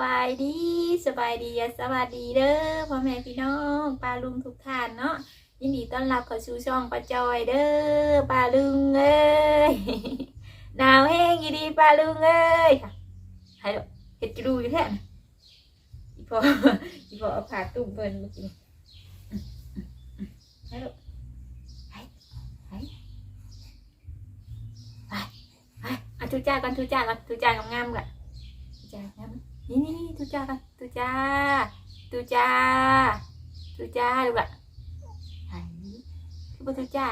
บายดีสบายดีอย่าสวัสดีเด้อพ่อแม่พี่น้องปลาลุงทุกท่านเนาะยินดีต้อนรับเข้าสู่ช่องปลาจอยเด้อปลาลุงเอ้ยหนาวแห้งอีดีปลาลุงเอ้ยค่ะให้ดอเห็ดกระดูอยู่แท้น่ะอีพออีพอเอาผ้าตุ้มเพิ่นเมื่อกี้ให้ดอให้ให้ไปไปเอาทุจ้ากันทุจ้ากันทุจ้างามๆกันทุจ้างามๆ นี่นี่ทุจ้ากันทุจ้าทุจ้าทุจ้าดูละไหนคือบ่ทุจ้า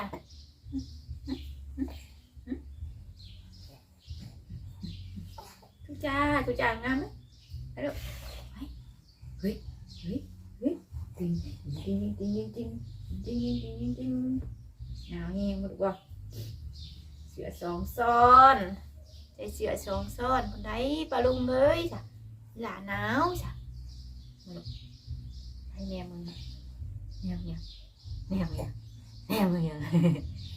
ทุจ้าทุจ้างามไหมไปดูเฮ้ยเฮ้ยเฮ้ยจริงจริงจริงจริงจริงจริงจริงจริงหนาวแห้งหมดบ่าเสือสองซ้อนใส่เสือสองซ้อนคนใดปลาลุงเลยจ้ะ là não sao? Anh em ơi nèo nhờ nèo nhờ nèo nhờ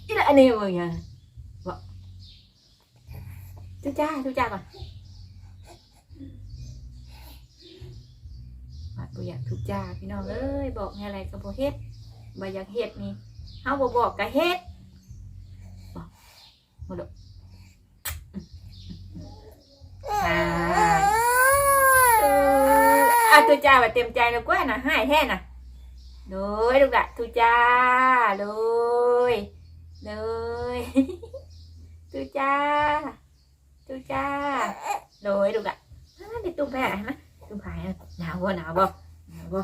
chứ là anh em nhờ vợ. Chú cha chú cha còn. บอยอยากทุกจาพี่น้องเอ้ยบอกอะไรก็บอเฮ็ดบอยากเฮ็ดนี่เฮาบ่บอกก็เฮ็ดบอกบ่ดอก ทุจ้าว่เต็มใจแล้วกล้วยน่ะให้แท่น่ะเลยลูกอะทุจ้าเลยเลยทุจ้าทุจ้าเลยลูกอะเดี๋ยวตุ้มไปหาไหมตุ้มไปหนาวบ่หนาวบ่หนาวบ่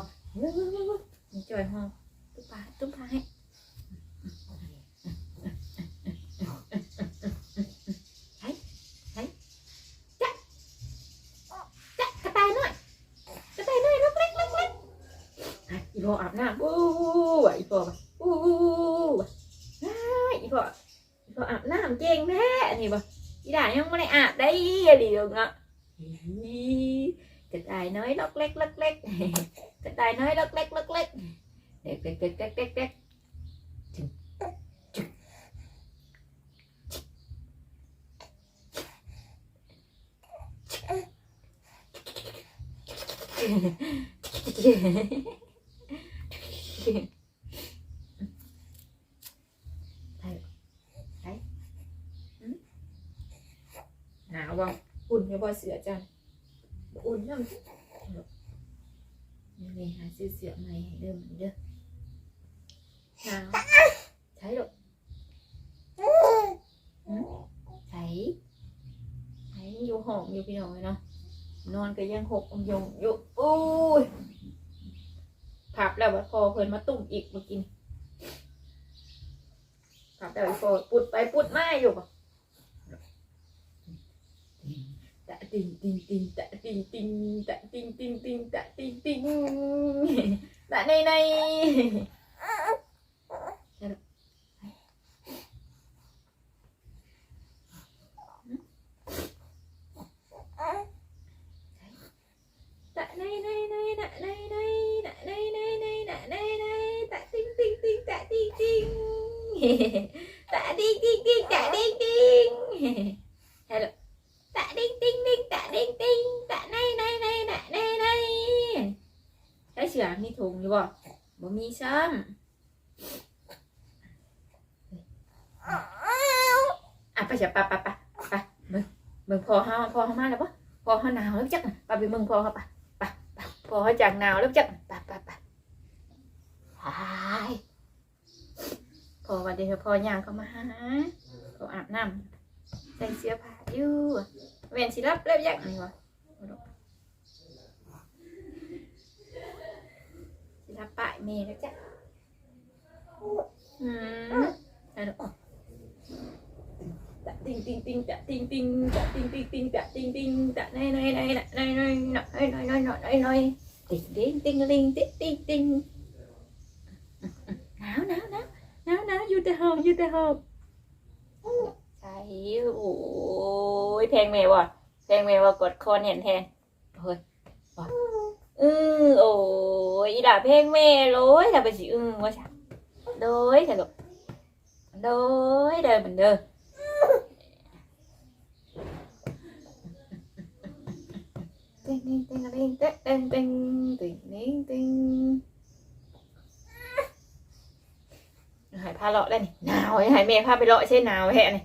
ช่วยห้องตุ้มไปตุ้มไป พ่ออาบน้ำอู้ว่ะอีพ่อว่ะอู้ว่ะอ่าอีพ่ออีพ่ออาบน้ำเก่งแท้นี่บ่อีด่ายังไม่ได้อาบได้อะดิลูกเนาะอีกระต่ายน้อยล็อกเล็กล็อกเล็กกระต่ายน้อยล็อกเล็กล็อกเล็กเด็กเด็กเด็กเด็กเด็กเด็กจึงจึง หนาวบ่อุ่นอย่าบ่เสือจังอุ่นน้ำนี่นี่หาซื้อเสือใหม่ให้เด้อมันเด้อหนาวใช่หรอกใช่ใช่อยู่ห้องอยู่พี่น้องเลยเนาะนอนก็ยังหกองยงอยู่โอ้ยผับแล้วบัดพอเพิ่นมาตุ่มอีกเมื่อกี้นี่ผับแล้วบัดพอปุดไปปุดมาอยู่ป tạ tình tình tình, tạ tình tình tạ tình tình tình, tạ tình tình. Tạ này này. เบิ่งพอเฮาพอเฮามาแล้วปะพอเฮาหนาวแล้วจักปะไปเบิ่งพอเฮาปะปะปะพอเฮาจากหนาวแล้วจักปะปะปะหายพอวันเดียวพอย่างเขามาหาพออาบน้ำใส่เสื้อผ้าอยู่เวียนสิรับเรียบยักนี่วะสิรับปะเมย์แล้วจ้ะอืมอันนั้ นอ๋อตะติงติงติงตะติงติงตะติงติงติงตะติงติงตะในในในในในในในในในในในในติงติงติงติงติงติงติงหนาวหนาวหนาวหนาวหนาวอยู่แต่ห้องอยู่แต่ห้องใช่โอ้ยเพลงเมย์ว่ะแทงเมว่ากดคอนเห็นแทนเฮ้ยว่ะอือโอ้ยอีด่าเพลงเมโรยด่าไปสิอือว่าฉันโดยเถอะลูกโดยเดินเหมือนเดิม ติงติงติงติงติงติงติงติงติงติงหายพาเลาะได้นี่หนาวไอ้หายเมย์พาไปเลาะใช่หนาวแฮะนี่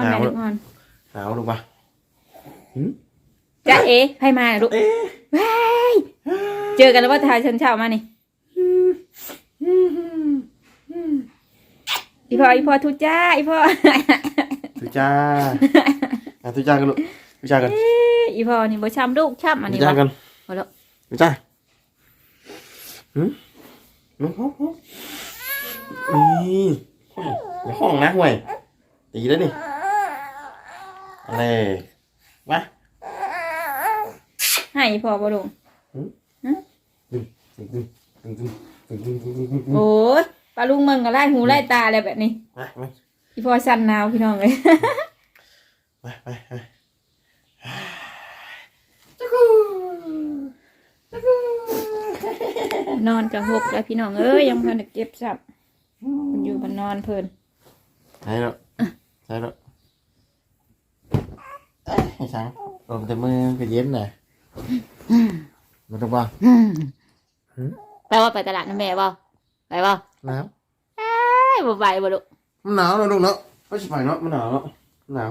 อนไหนลูกนอนหนาวลูกปะจ้าเอ๋ให้มาลูกว้ายเจอกันแล้วว่าทายฉันเช้ามานี่อีพ่ออีพ่อทุจ้าอีพ่อทุจ้าอะทุจ้ากันลูกทุจ้ากันอีพ่อนี่บ่ช้ำลูกช้ำอันทุนี้จ้าวะกันเอาแล้วทุจ้าหืมหืมหืมนี่ในห้องนะห่วยตีแล้วนี่ นี่มาให้พ่อบ่ลุงโอ้ยปลาลุงมึงก็ไล่หูไล่ตาอะไรแบบนี้มามาพี่พ่อสั่นหนาวพี่น้องเลย มามามาตะกูตะกูนอนกับหกแล้วพี่น้องเอ้ยยังเพิ่นไดเก็บสับมันอยู่มันนอนเพลินใช่แล้วใช่แล้ว เอ้ยไอ้ช้างลมแต่มือก็เย็นน่ะมาตรงบ้างไปว่าไปตลาดน้ำแม่บ่ไปบ่หนาวไปบ่ไปบ่ลูกมันหนาวเนาะลูกเนาะไม่ใช่ไปเนาะมันหนาวเนาะหนาว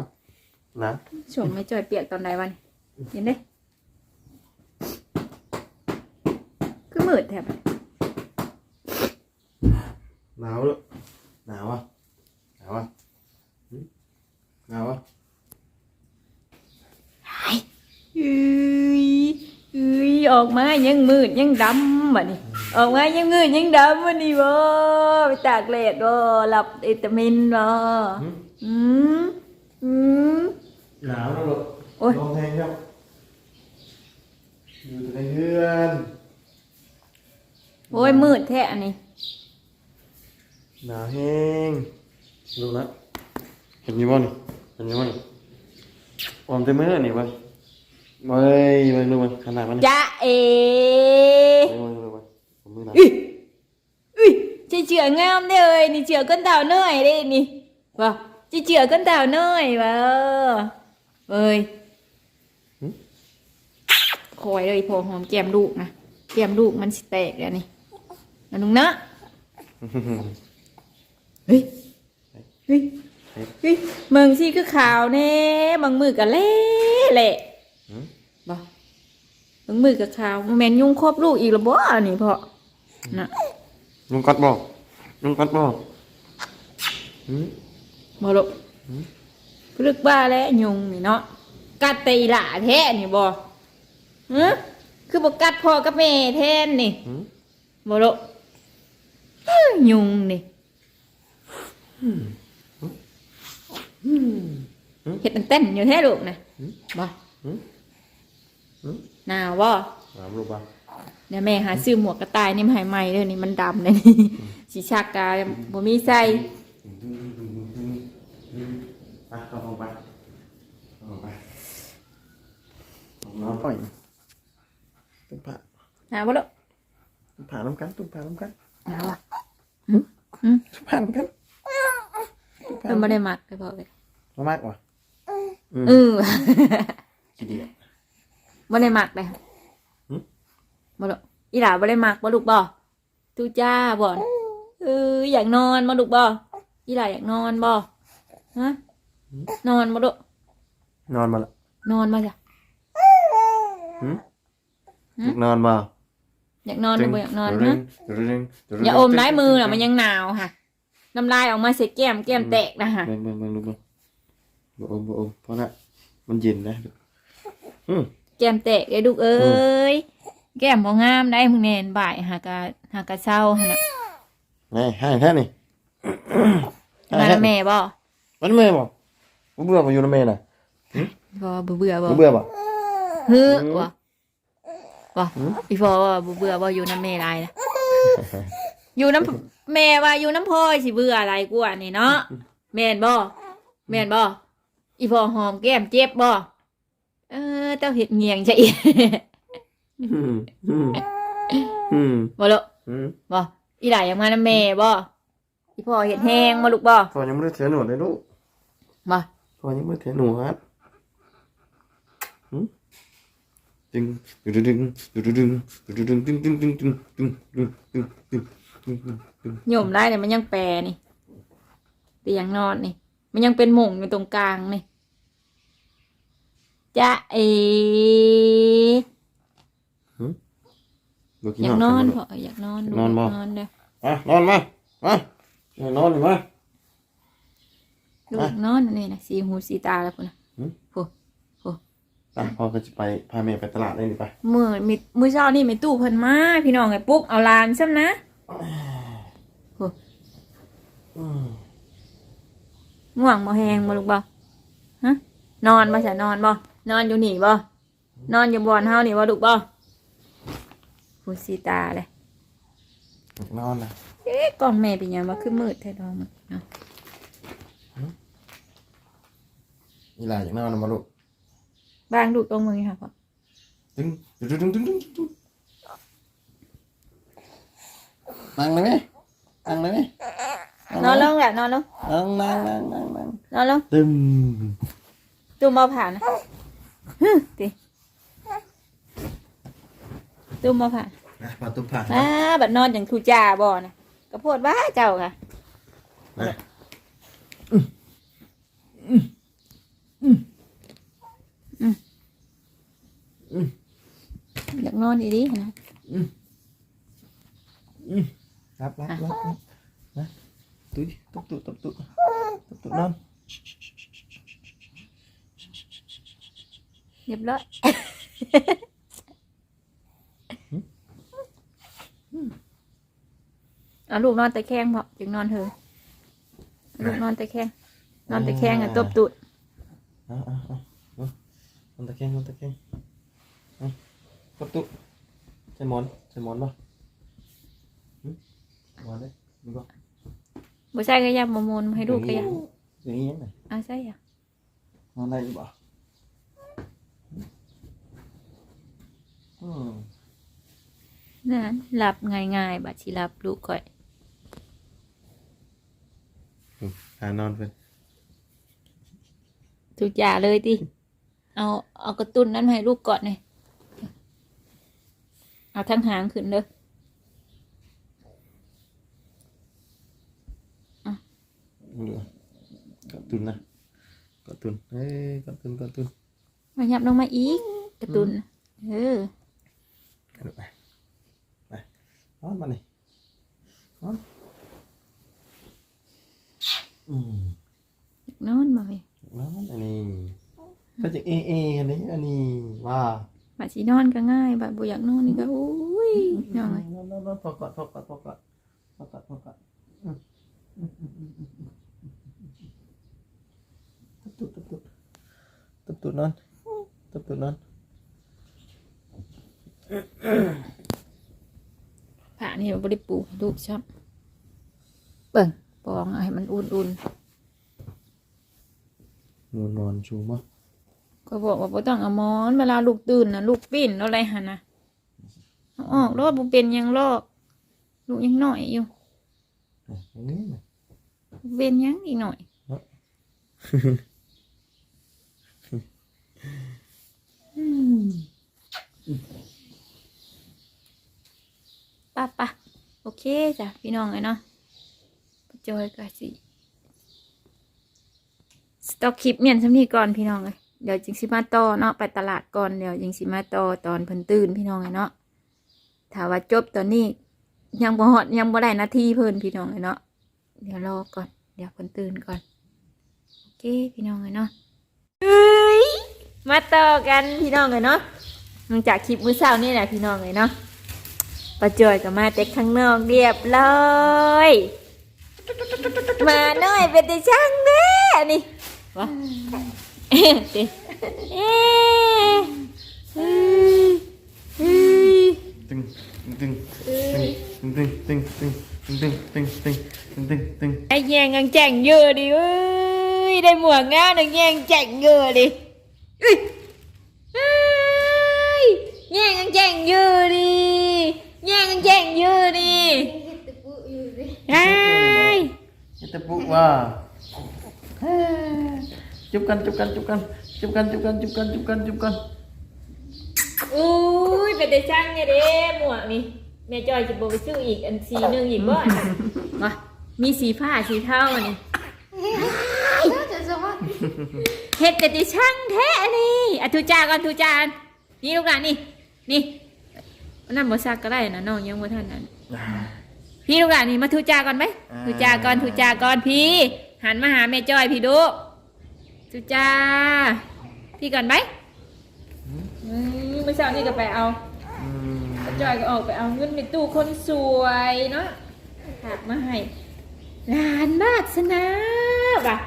หนาวช่วงไม่จ่อยเปียกตอนใดวันเห็นเด้คือมืดแทบหนาวลูกหนาวอะหนาวอะหึหนาวอะ เอ้ยเอ้ยออกมายังมืดยังดำบัดนี้ออกมายังมืดยังดำบัดนี้บ่ไปตากแดดบ่หลับวิตามินบ่หึอืมอืม หนาวแล้วลูกโอ้ยลงแทงครับอยู่แต่ในเรือนโอ้ยมืดแท้อันนี้หนาวแห้งลูกนะเห็นมีบ่นี่เห็นมีบ่นี่ออมเต็มมือนี่บ่ เยมึงดูมันขนาดมันจ้าเอมึงดูมึงผมมือหนักอุ้ยอุ้ยจะเจืองามด้เลยนี่เจือก้นดาวน้อยได้นี่ว่าจะเจือก้นดาวน้อยว่าเอ้ยคอยเลยพอหอมแก้มลูกนะแก้มลูกมันสิแตกแล้วนี่นะลุงนาะเฮ้ยเฮ้ยเฮ้ยมึงที่คือขาวแน่บางมือกันเล่แหละ มือก็ขาวแม่นยุงครอบลูกอีกแล้วบ่อันนี่พ่อน่ะลุงกัดบ่ลุงกัดบ่หืมบ่ลูกพลึกบ้าแล้วยุงนี่เนาะกัดแตีหล่าแท้นี่บ่ฮะคือบ่กัดพ่อกับแม่แทนนี่หืมบ่ลูกอื้อยุงนี่เฮ็ดเป็นเต้นอยู่แท้ลูกนะบ่ หนาวบ่ถามลูกบ่เดี๋ยวแม่หาซื้อหมวกกระต่ายนี่มาให้ใหม่เด้อนี่มันดำเลยนี่สีชักกาบ่มีใส่ไปเข้าห้องไปเข้าห้องไปห้องนอนปล่อยตุ้มผ้าหนาวบ่ลูกตุ้มผ้าน้ำกันตุ้มผ้าน้ำกันหนาวอะตุ้มผ้าน้ำกันตุ้มผ้าเพิ่นบ่ได้มักไปบอกเลยมามากว่ะอืมเออกี่ดีอะ บ่ได้มักเลยหึ บ่ลูกอีหลาบ่ได้มักบ่ลูกบ่ตูจ้าบ่เอออยากนอนบ่ลูกบ่อีหลาอยากนอนบ่ฮะนอนบ่ลูกนอนมาละนอนบ่จ้ะหืมหึนอนมาอยากนอนหรือบ่อยากนอนตึฮะงตึงตึงตึงอย่าอมได้มือน่ะมันยังหนาวค่ะน้ำลายออกมาใส่แก้มแก้มแตกนะฮะเบิ่งเบิ่งเบิ่งลูกเบิ่งบ่อมบ่อมเพราะน่ะมันเย็นนะอืม แก้มแตกไอ้ลูกเอ้ยแก้มบ่งามได้มึงแน่นบ่ายหากะหากะเศร้าหั่นน่ะนี่ให้แค่นี้ให้มาแค่แม่บ่มันเมื่อยบ่บ่เบื่อบ่อยู่นำแม่น่ะบ่เบื่อเบื่อบ่บ่เบื่อบ่ฮึอืมบ่บ่อืมอีพอว่าบ่เบื่อบ่อยู่น้ำแม่หลายนะอยู่น้ำแม่ว่าอยู่น้ำพ่อสิเบื่ออะไรกูอะนี่เนาะแม่นบ่แม่นบ่อีพอหอมแก้มเจ็บบ่เออเต้าเห็ดเงียงใช่อืมอืมอืมบ่ลูกอืมบ่อีหลายยังมานำแม่บ่อีพ่อเห็ดแห้งบ่ลูกบ่พอยังไม่ได้เสียหนวดเลยลูกบ่พอยังไม่ได้เสียหนวดหืมดึงดึงดึงดึงดึงดึงดึงดึงดึงดึงดึงดึงดึงดึงดึงดึงดึงดึงโยมได้เนี่ยมันยังแปรนี่เตียงนอนนี่ มันยังเป็นหม่งอยู่ตรงกลางนี่ จะเอลูกอยากนอนกิพออยากนอนลูกนอนบ่นอนเด้ออะนอนมามาอย่านอนเลยมาลูกนอนนี่นะสีหูสีตาแล้วพุ่นน่ะอะพ่อก็จะไปพาแม่ไปตลาดได้หรือไปมื้อมีมื้อเช้านี่แม่ตู้เพิ่นมาพี่น้องไอ้ปุ๊กเอาหลานซ้ำนะอืมง่วงบ่แฮงบ่ลูกบ่ฮะนอนบ่ซะนอนบ่ นอนอยู่นี่บ่นอนอยู่บ่อนเฮานี่บ่ลูกบ่หูสีตาเลยนอนนะเอ๊ะกล่องแม่เป็นหยังบ่คือมืดแท้ดอกมันเนาะอีหลาอยากนอนนะมาลูกบางลูกตรงมือค่ะพ่อดึงดึงดึงดึงดึงดึงนั่งเลยไหมนั่งเลยไหมนอนลงแหละนอนลงนั่งนั่งนั่งนั่งนั่งนอนลงดึง ตุ้มเอาผ่านนะ ฮึติตุ้มเอาผ่านอะมาตุ้มผ่านอ้าบัดนอนอย่างทูจ่าบ่นะกระโพดว่าเจ้าค่ะนะอยากนอนดีๆนะรับรับรับรับนะตุ้ยตุ๊บตุ๊บตุ๊บตุ๊บตุ๊บตุ๊บนอน เรียบร้อยเอาลูกนอนแต่แข้งพอจึงนอนเถอะลูกนอนแต่แข้งนอนแต่แข้งอะตบตุดเอาเอาเอาเอานอนตะแคงนอนตะแคงเอาตุ๊บตุ๊บใส่หมอนใส่หมอนป่ะหึหมอนเลยดูก่อนบ่ใช่ก็ยาบ่มนให้ลูกก็ยาอย่างนี้ยังไงอะใช่อะนอนได้หรือเปล่า อืมนั่นหลับง่ายๆบัดสิหลับลูกก่อยหานอนเพื่อนทุกอย่างเลยติเอาเอากระตุ้นนั้นมาให้ลูกก่อนเลยเอาทั้งหางขึ้นเด้อเหลือกัตุนนะกัตุนเอ้ยกัตุนกัตุนมายับลงมาอีกกระตุ้นเออ กัตุนไปไปนอนมานี่นอนอืมนอนมาเลยนอนอันนี้ก็จะเอเออันนี้อันนี้ว่าบัดสินอนก็ง่ายบัดบ่อยากนอนนี่ก็โอ้ยนอนเลยนอนนอนนอนพอก่อนพอก่อนพอก่อนพอก่อนพอก่อนอืมอืมอืมอืมอืมตุ๊บตุ๊บตุ๊บตุ๊บตุ๊บนอนตุ๊บตุ๊บนอน ผ่านี่บ่ได้ปลูกให้ลูกชอบเบิ่งปองเอาให้มันอุ่นนอนนอนชูมั้งๆก็บอกว่าบ่ต้องเอาหมอน เวลาลูกตื่นน่ะลูกปิ้นอะไรหั่นน่ะเอาออกรถบ่เป็นหยังลอกลูกยังน้อยอยู่อย่างนี้นะเป็นหยังอีกหน่อย อืม ป่ะปะโอเคจ้ะพี่น้องเลยเนาะจอยก็สิสต็อกคลิปเมียนสำนีก่อนพี่น้องเลยเดี๋ยวจิงสิมาต่อเนาะไปตลาดก่อนเดี๋ยวจิงสิมาต่อตอนเพิ่นตื่นพี่น้องเลยเนาะถ้าว่าจบตอนนี้ ยังบ่ฮอดยังบ่ได้นาทีเพิ่นพี่น้องเลยเนาะเดี๋ยวรอก่อน เดี๋ยวเพิ่นตื่นก่อนโอเคพี่น้องเลยเนาะเฮ้ยมาต่อกันพี่น้องเลยเนาะหลังจากคลิปมื้อเช้านี่แหละพี่น้องเลยเนาะ ประจอยกับมาแต่ข้างนอกเรียบร้อยมาหน่อยเป็นแต่ช่างเด้นี่วะเอ๊ะติเอ๊ะเฮ้ยเฮ้ยตึงตึงตึงตึงตึงตึงตึงตึงตึงตึงตึงตึงไอ้แยงกังแจ่งเยอะดิเว้ยยได้หมวกงามหนึ่งแย่งแจ่งเยอะดิเอ้ยเอ้ยแย่งกันแจ่งเยอะดิ แย่งกันแจ่งเยอะดิตะปูอยู่ดิไอ้เฮ็ดแตะปุว่าจุบกันจุบกันจุบกันจุบกันจุบกันจุบกันจุบกันจุบกันอุ้ยเป็นแต่ช่างเนี่ยเด้หมวกนี่แม่จอยจะบอกไปซื้ออีกอันสีหนึ่งอีกบ่อันนั้นมามีสีผ้าสีเทาอันนี้น่าจะสวัสดีเฮ็ดแต่ติช่างแท้นี่อะทุจาก่อนทุจานนี่ลูกหลานนี่นี่ อันนั่นบ่ซักก็ได้นะน้องยังบ่ทันนั้น พี่ลูกหลานนี่มาทุจาก่อนไหมอ่าทุจาก่อนทุจาก่อนพี่ หันมาหาแม่จ้อยพี่ดูทุจาพี่ก่อนไหมอืมเมื่อเช้านี่ก็ไปเอาอืมแม่จ้อยก็ออกไปเอาเงินในตู้คนสวยเนาะฝากมาให้หลานบาสนาบ่ะ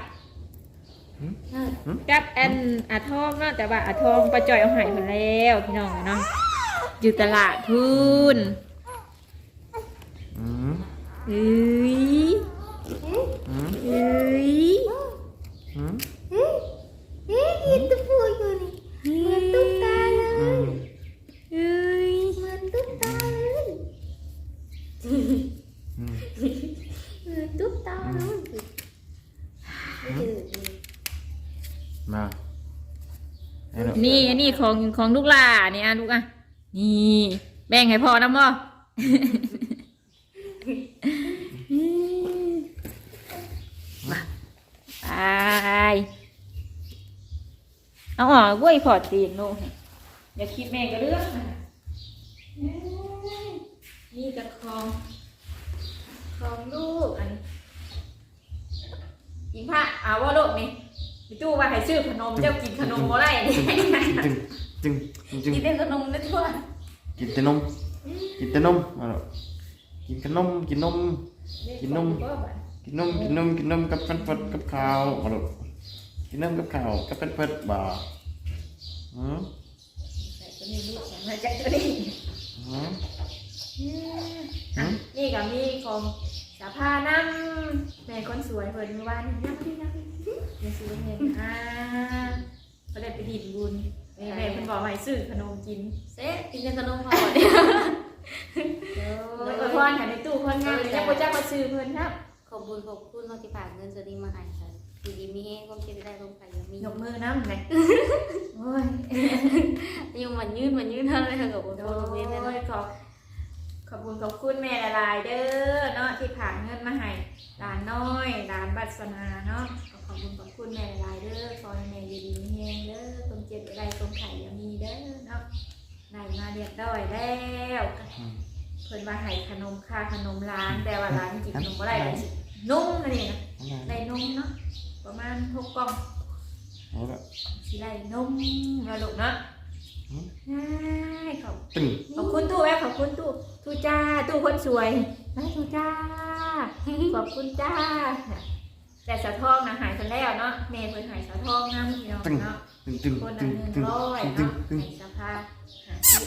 กับแอนอาทองเนาะแต่ว่าอาทองปลาจอยเอาใหายมาแล้วพี่น้องเนาะ อยู่ตลาดทุนอืมเอ้ยอืมเอ้ยอืมเฮ้ยเฮ้ยห็นตะปูอยู่นี่เหมือนตุ๊กยตาเลย อืมเอ้ยเหมือนตุ๊กตาเลยอืมเหมือนตุ๊กตาเลยยืนมานี่อันนี้ของของลูกหล่าเนี่ยลูกอะ นี่แบ่งให้พอนะพ่อมาไปเอาออกกล้ยพอตีนลูกอย่าคิดแม่ก็เรื่องนะเอ้ยนี่กับของของลูกอันนี้ยิงผ้าเอาว่าลูกนี่พี่ตู้ว่าให้ซื้อขนมเจ้ากินขนมบ่ได้นี่ จึงจึงจึงกินแต่ขนมนะทั่วกินแต่นม กินแต่นมเอาลูกกินขนมกินนม กินนม กินนมกินนมกินนมกับเพิ่นเพิ่นกับข้าวเอาลูกกินนมกับข้าวกับเพิ่นเพิ่นบ่อืมตัวนี้ลูกของแม่ใจตัวนี้อืมอะนี่ก็มีของสาพาน้ำแม่คนสวยเพิ่นเมื่อวานนี่ยังไม่ได้ยังไม่ซื้อเงินอ่าเขาได้ไปดินบุญแม่แม่เพิ่นบอกให้ ซื้อขนมกินเซ็กินแต่ขนมพอเนี่ยเออพรให้ในตู้เพิ่นงานยังบ่จักมาซื้อเพิ่นครับขอบคุณขอบคุณเราที่ฝากเงินสดีมาให้ค่ะดีดีมีให้ความคิดได้ความใครยังมียกมือน้ำไหนโอ้ยยังมันยืดมันยืดเท่าไรค่ะกับผมโดโรงเรียนเลยยขอบ ขอบคุณขอบคุณแม่ละลายเด้อเนาะที่ผ่านเงินมาให้หลานน้อยหลานบัสนาเนาะขอขอบคุณขอบคุณแม่ละลายเด้อขอให้แม่อยู่ดีมีแฮงเด้อคนเจ็บอะไรคนไข่อย่ามีเด้อเนาะได้มาเรียบร้อยแล้วเพิ่นว่าให้ขนมค่าขนมร้านแต่ว่าร้านกินขนมบ่ได้เลยสินุ่มนั่นเองนะได้นุ่มเนาะประมาณหกกล่องเอาละสิได้นุ่มมาลูกเนาะอืม ได้ขอบตึงขอบคุณตู้แม่ขอบคุณตู้ตู้จ้าตู้คนสวยนะตู้จ้าขอบคุณจ้า แต่สะทองนะหายไปแล้วเนาะเมย์เพิ่นหายสะทองนะพี่น้องเนาะตึงตึงคนตึละงหนึ่งตึงร้อยตึงเนาะตึงหายสภาหาที่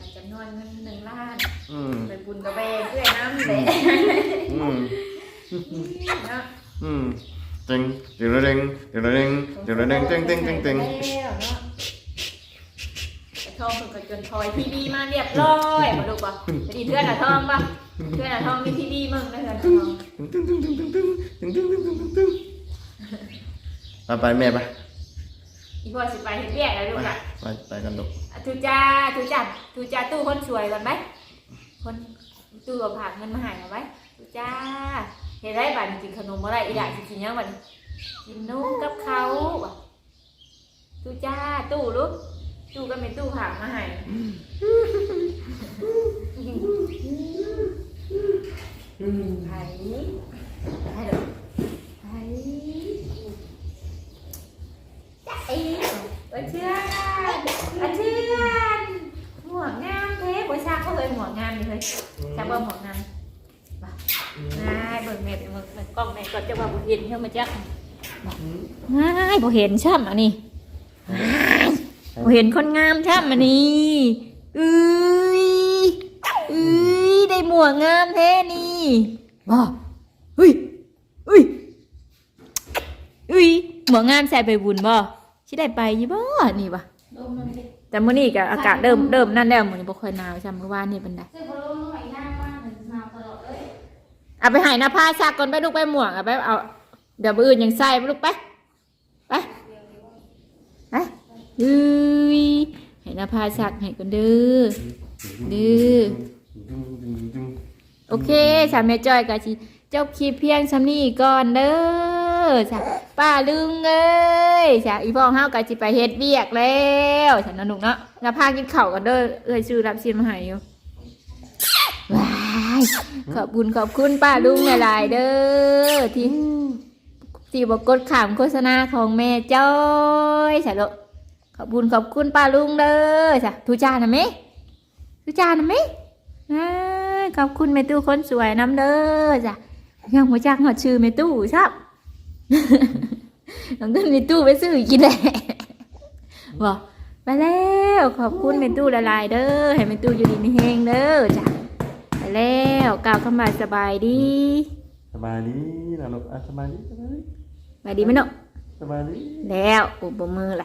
อาจจะนวนเงินหนึ่งล้านอืมไปบุญกระเบนเพื่อนน้ำเลยอืมเนาะ อืมตึงเดี๋ยวเด้งเดี๋ยวเด้งเดี๋ยวเด้งตึงตึงตึงตึงแล้วเนาะสะทองเพิ่นก็จนทอยทีวีมาเรียบร้อยมาดูป่ะจะดีเพื่อนอะทองป่ะเพื่อนอะทองมีทีวีมึงนะเพื่อนอะทองตึงตึงตึงตึงตึงตึงตึงตึงตึงตึงตึงไปไปแม่ไปอีพ่อสิไปเฮ็ดเวียกแล้วลูกอะไปไปกันลูกอะทูจ้าทูจ้าทูจ้าตู้คนสวยก่อนไหมคนตู้เอาผักเงินมาใหายเอาไว้ทูจ้า เห็นไรบ้านกินขนมอะไรอีหล่าสิกินยังบัดนี้กินนุ่มกับเขาว่ะทูจ้าตู้ลูกตู้ก็เป็นตู้ผักมาใหายไผ่ไผ่เด้อไผ่จ้าอีเอเชื่อนอาเชื่อนหมวงามเท่บ่ซักก็เลยหมวงามเลยซักบ่หมวงามงาย เบิ่งแม่เป็นเบิ่งเบิ่งกล้องแม่ก็จะว่าบ่เห็นเท่ามาจักง่ายบ่เห็นช่ำอันนี้บ่เห็นคนงามช่ำอันนี้เอ้ยเอ้ยได้หมวกงามแท้นี่บ่เฮ้ยเฮ้ยหมองามใส่ไปบุญบ่สิได้ไปอยู่บ่นี่บ่ลมมันดิแต่มื้อนี้ก็อากาศเริ่มเริ่มนั่นแล้วมื้อนี้บ่ค่อยหนาวซ้ำเมื่อวานนี่ปานใด เอาไปให้หน้าผ้าซักก่อนไปลูกไปหมวกเอาไปเอาเดี๋ยวอื่นยังใส่ไปลูกไปไปไปเฮ้ยให้หน้าผ้าซักให้ก่อนเด้อดื้อโอเคสามแม่จ้อยก็สิจบคลิปเพียงซำนี้ก่อนเด้อจ้ะป้าลุงเอ้ยจ้ะอีพ่อเฮาก็สิไปเฮ็ดเวียกแล้วฉันนะหนุกเนาะแล้วพากินข้ากันเด้อเอ้ยซื้อรับซีนมาให้อยู่ว้ายขอบคุณขอบคุณป้าลุงหลายๆเด้อที่ที่บอกกดขามโฆษณาของแม่จ้อยจ้ะลขอบคุณขอบคุณป้าลุงเด้อจ้ะทุจานนะแม่ทุจานนะแม่อ่าขอบคุณแม่ตู้คนสวยน้ำเด้อจ้ะยังหัวจักหอดชื่อแม่ตู้ชอบน้องต้นแม่ตู้ไปซื้อกินแหละบอกไปแล้วขอบคุณแม่ตู้ละลายเด้อให้แม่ตู้อยู่ดีมีแหงเด้อจ้ะ แล้วกล่าวคำว่าสบายดีสบายดีนะลูกอะสบายดีสบายดีสบายดีไหมเนาะสบายดีแล้วอุบมือล่ะ